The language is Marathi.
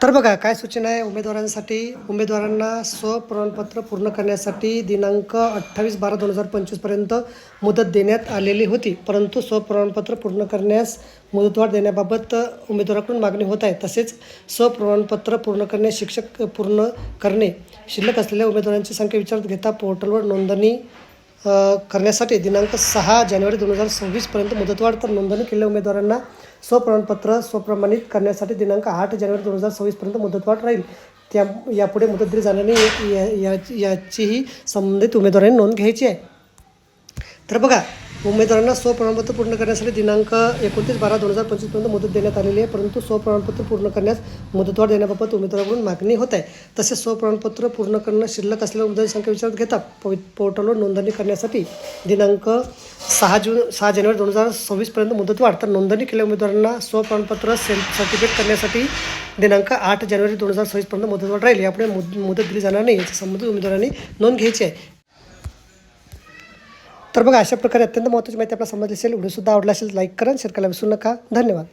तर बघा काय सूचना आहे? उमेदवारांसाठी उमेदवारांना स्वप्रमाणपत्र पूर्ण करण्यासाठी दिनांक अठ्ठावीस बारा दोन हजार पंचवीसपर्यंत मुदत देण्यात आलेली होती. परंतु स्वप्रमाणपत्र पूर्ण करण्यास मुदतवाढ देण्याबाबत उमेदवाराकडून मागणी होत आहे. तसेच स्वप्रमाणपत्र पूर्ण करणे शिक्षक पूर्ण करणे शिल्लक असलेल्या उमेदवारांची संख्या विचारात घेता पोर्टलवर नोंदणी करण्यासाठी दिनांक सहा जानेवारी दोन हजार सव्वीसपर्यंत मुदतवाढ तर नोंदणी केलेल्या उमेदवारांना स्वप्रमाणपत्र स्वप्रमाणित करण्यासाठी दिनांक आठ जानेवारी दोन हजार सव्वीसपर्यंत मुदतवाढ राहील. त्या यापुढे मुदत दिली जाणार नाही या- याचीही संबंधित उमेदवारांनी नोंद घ्यायची आहे. तर बघा उमेदवारांना स्वप्रमाणपत्र पूर्ण करण्यासाठी दिनांक एकोणतीस बारा दोन हजार पंचवीसपर्यंत मुदत देण्यात आलेली आहे परंतु स्वप्रमाणपत्र पूर्ण करण्यास मुदतवाढ देण्याबाबत उमेदवाराकडून मागणी होत आहे. तसेच स्वप्रमाणपत्र पूर्ण करणं शिल्लक असलेल्या उमेदवारी संख्या विचारात घेता पो पोर्टलवर नोंदणी करण्यासाठी दिनांक सहा जून सहा जानेवारी दोन हजार सव्वीसपर्यंत मुदतवाढ तर नोंदणी केलेल्या उमेदवारांना स्वप्रमाणपत्र सेल्फ सर्टिफिकेट करण्यासाठी दिनांक आठ जानेवारी दोन हजार सव्वीसपर्यंत मुदतवाढ राहील. यापुढे मुद मुदत दिली जाणार नाही याच्या संबंधित उमेदवारांनी नोंद घ्यायची आहे. तर बघा अशा प्रकारे अत्यंत महत्त्वाची माहिती आपल्याला समजली असेल. व्हिडिओसुद्धा आवडला असेल लाईक करा शेअर करायला विसरू नका. धन्यवाद.